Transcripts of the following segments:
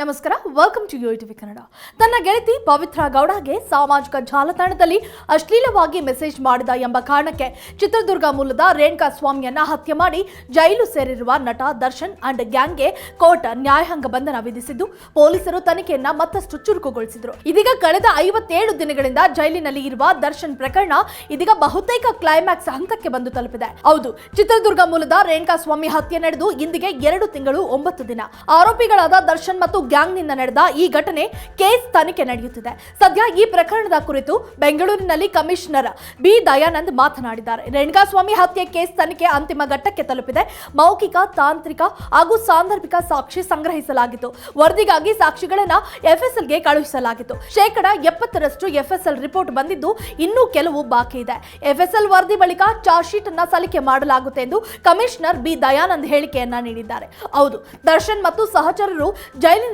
ನಮಸ್ಕಾರ welcome to U TV Kannada ತನ್ನ ಗೆಳತಿ ಪವಿತ್ರ ಗೌಡಗೆ ಸಾಮಾಜಿಕ ಜಾಲತಾಣದಲ್ಲಿ ಅಶ್ಲೀಲವಾಗಿ ಮೆಸೇಜ್ ಮಾಡಿದ ಎಂಬ ಕಾರಣಕ್ಕೆ ಚಿತ್ರದುರ್ಗ ಮೂಲದ ರೇಣುಕಾ ಸ್ವಾಮಿಯನ್ನ ಹತ್ಯೆ ಮಾಡಿ ಜೈಲು ಸೇರಿರುವ ನಟ ದರ್ಶನ್ ಅಂಡ್ ಗ್ಯಾಂಗ್ಗೆ ಕೋರ್ಟ್ ನ್ಯಾಯಾಂಗ ಬಂಧನ ವಿಧಿಸಿದ್ದು, ಪೊಲೀಸರು ತನಿಖೆಯನ್ನ ಮತ್ತಷ್ಟು ಚುರುಕುಗೊಳಿಸಿದರು. ಇದೀಗ ಕಳೆದ ಐವತ್ತೇಳು ದಿನಗಳಿಂದ ಜೈಲಿನಲ್ಲಿ ಇರುವ ದರ್ಶನ್ ಪ್ರಕರಣ ಇದೀಗ ಬಹುತೇಕ ಕ್ಲೈಮ್ಯಾಕ್ಸ್ ಹಂತಕ್ಕೆ ಬಂದು ತಲುಪಿದೆ. ಹೌದು, ಚಿತ್ರದುರ್ಗ ಮೂಲದ ರೇಣುಕಾ ಸ್ವಾಮಿ ಹತ್ಯೆ ನಡೆದು ಇಂದಿಗೆ ಎರಡು ತಿಂಗಳು ಒಂಬತ್ತು ದಿನ. ಆರೋಪಿಗಳಾದ ದರ್ಶನ್ ಮತ್ತು ಗ್ಯಾಂಗ್ನಿಂದ ನಡೆದ ಈ ಘಟನೆ ಕೇಸ್ ತನಿಖೆ ನಡೆಯುತ್ತಿದೆ. ಸದ್ಯ ಈ ಪ್ರಕರಣದ ಕುರಿತು ಬೆಂಗಳೂರಿನಲ್ಲಿ ಕಮಿಷನರ್ ಬಿ ದಯಾನಂದ್ ಮಾತನಾಡಿದ್ದಾರೆ. ರೇಣುಕಾಸ್ವಾಮಿ ಹತ್ಯೆ ಕೇಸ್ ತನಿಖೆ ಅಂತಿಮ ಘಟ್ಟಕ್ಕೆ ತಲುಪಿದೆ. ಮೌಖಿಕ, ತಾಂತ್ರಿಕ ಹಾಗೂ ಸಾಂದರ್ಭಿಕ ಸಾಕ್ಷಿ ಸಂಗ್ರಹಿಸಲಾಗಿತ್ತು. ವರದಿಗಾಗಿ ಸಾಕ್ಷಿಗಳನ್ನ ಎಫ್ಎಸ್ಎಲ್ಗೆ ಕಳುಹಿಸಲಾಗಿತ್ತು. ಶೇಕಡ ಎಪ್ಪತ್ತರಷ್ಟು ಎಫ್ಎಸ್ಎಲ್ ರಿಪೋರ್ಟ್ ಬಂದಿದ್ದು ಇನ್ನೂ ಕೆಲವು ಬಾಕಿ ಇದೆ. ಎಫ್ಎಸ್ಎಲ್ ವರದಿ ಬಳಿಕ ಚಾರ್ಜ್ ಶೀಟ್ ಅನ್ನ ಸಲ್ಲಿಕೆ ಮಾಡಲಾಗುತ್ತೆ ಎಂದು ಕಮಿಷನರ್ ಬಿ ದಯಾನಂದ್ ಹೇಳಿಕೆಯನ್ನ ನೀಡಿದ್ದಾರೆ. ಹೌದು, ದರ್ಶನ್ ಮತ್ತು ಸಹಚರರು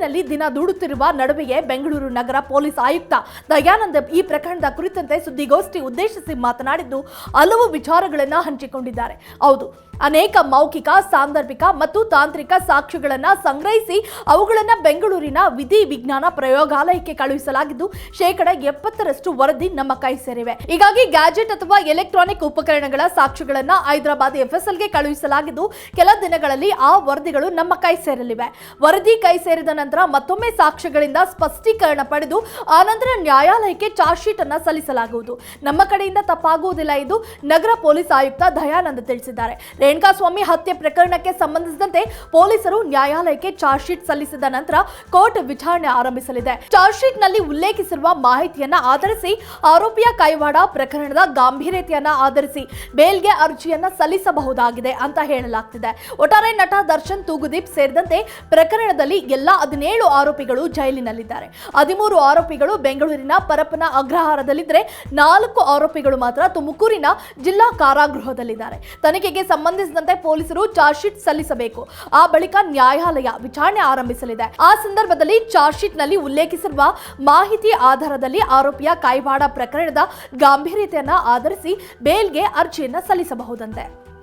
ಜೈಲಿನಲ್ಲಿ ದಿನ ದೂಡುತ್ತಿರುವ ನಡುವೆಯೇ ಬೆಂಗಳೂರು ನಗರ ಪೊಲೀಸ್ ಆಯುಕ್ತ ದಯಾನಂದ್ ಈ ಪ್ರಕರಣದ ಕುರಿತಂತೆ ಸುದ್ದಿಗೋಷ್ಠಿ ಉದ್ದೇಶಿಸಿ ಮಾತನಾಡಿದ್ದು, ಹಲವು ವಿಚಾರಗಳನ್ನು ಹಂಚಿಕೊಂಡಿದ್ದಾರೆ. ಹೌದು, ಅನೇಕ ಮೌಖಿಕ, ಸಾಂದರ್ಭಿಕ ಮತ್ತು ತಾಂತ್ರಿಕ ಸಾಕ್ಷ್ಯಗಳನ್ನು ಸಂಗ್ರಹಿಸಿ ಅವುಗಳನ್ನು ಬೆಂಗಳೂರಿನ ವಿಧಿ ವಿಜ್ಞಾನ ಪ್ರಯೋಗಾಲಯಕ್ಕೆ ಕಳುಹಿಸಲಾಗಿದ್ದು, ಶೇಕಡ ಎಪ್ಪತ್ತರಷ್ಟು ವರದಿ ನಮ್ಮ ಕೈ ಸೇರಿವೆ. ಹೀಗಾಗಿ ಗ್ಯಾಜೆಟ್ ಅಥವಾ ಎಲೆಕ್ಟ್ರಾನಿಕ್ ಉಪಕರಣಗಳ ಸಾಕ್ಷ್ಯಗಳನ್ನ ಹೈದರಾಬಾದ್ ಎಫ್ಎಸ್ಎಲ್ಗೆ ಕಳುಹಿಸಲಾಗಿದ್ದು, ಕೆಲ ದಿನಗಳಲ್ಲಿ ಆ ವರದಿಗಳು ನಮ್ಮ ಕೈ ಸೇರಲಿವೆ. ವರದಿ ಕೈ ಸೇರಿದ ನಂತರ ಮತ್ತೊಮ್ಮೆ ಸಾಕ್ಷ್ಯಗಳಿಂದ ಸ್ಪಷ್ಟೀಕರಣ ಪಡೆದು ಆನಂತರ ನ್ಯಾಯಾಲಯಕ್ಕೆ ಚಾರ್ಜ್ ಶೀಟ್ ಅನ್ನು ಸಲ್ಲಿಸಲಾಗುವುದು. ನಮ್ಮ ಕಡೆಯಿಂದ ತಪ್ಪಾಗುವುದಿಲ್ಲ ಎಂದು ನಗರ ಪೊಲೀಸ್ ಆಯುಕ್ತ ದಯಾನಂದ ತಿಳಿಸಿದ್ದಾರೆ. ರೇಣುಕಾಸ್ವಾಮಿ ಹತ್ಯೆ ಪ್ರಕರಣಕ್ಕೆ ಸಂಬಂಧಿಸಿದಂತೆ ಪೊಲೀಸರು ನ್ಯಾಯಾಲಯಕ್ಕೆ ಚಾರ್ಜ್ ಶೀಟ್ ಸಲ್ಲಿಸಿದ ನಂತರ ಕೋರ್ಟ್ ವಿಚಾರಣೆ ಆರಂಭಿಸಲಿದೆ. ಚಾರ್ಜ್ ಶೀಟ್ನಲ್ಲಿ ಉಲ್ಲೇಖಿಸಿರುವ ಮಾಹಿತಿಯನ್ನ ಆಧರಿಸಿ ಆರೋಪಿಯ ಕೈವಾಡ ಪ್ರಕರಣದ ಗಾಂಭೀರ್ಯತೆಯನ್ನ ಆಧರಿಸಿ ಬೇಲ್ಗೆ ಅರ್ಜಿಯನ್ನ ಸಲ್ಲಿಸಬಹುದಾಗಿದೆ ಅಂತ ಹೇಳಲಾಗ್ತಿದೆ. ಒಟ್ಟಾರೆ ನಟ ದರ್ಶನ್ ತೂಗುದೀಪ್ ಸೇರಿದಂತೆ ಪ್ರಕರಣದಲ್ಲಿ ಎಲ್ಲಾ ಹದಿನೇಳು ಆರೋಪಿಗಳು ಜೈಲಿನಲ್ಲಿದ್ದಾರೆ. ಹದಿಮೂರು ಆರೋಪಿಗಳು ಬೆಂಗಳೂರಿನ ಪರಪ್ಪನ ಅಗ್ರಹಾರದಲ್ಲಿದ್ದರೆ, ನಾಲ್ಕು ಆರೋಪಿಗಳು ಮಾತ್ರ ತುಮಕೂರಿನ ಜಿಲ್ಲಾ ಕಾರಾಗೃಹದಲ್ಲಿದ್ದಾರೆ. ತನಿಖೆಗೆ ಸಂಬಂಧಿಸಿದಂತೆ ಪೊಲೀಸರು ಚಾರ್ಜ್ ಶೀಟ್ ಸಲ್ಲಿಸಬೇಕು. ಆ ಬಳಿಕ ನ್ಯಾಯಾಲಯ ವಿಚಾರಣೆ ಆರಂಭಿಸಲಿದೆ. ಆ ಸಂದರ್ಭದಲ್ಲಿ ಚಾರ್ಜ್ ಶೀಟ್ನಲ್ಲಿ ಉಲ್ಲೇಖಿಸಿರುವ ಮಾಹಿತಿ ಆಧಾರದಲ್ಲಿ ಆರೋಪಿಯ ಕೈವಾಡ ಪ್ರಕರಣದ ಗಾಂಭೀರ್ಯತೆಯನ್ನ ಆಧರಿಸಿ ಬೇಲ್ಗೆ ಅರ್ಜಿಯನ್ನ ಸಲ್ಲಿಸಬಹುದಂತೆ.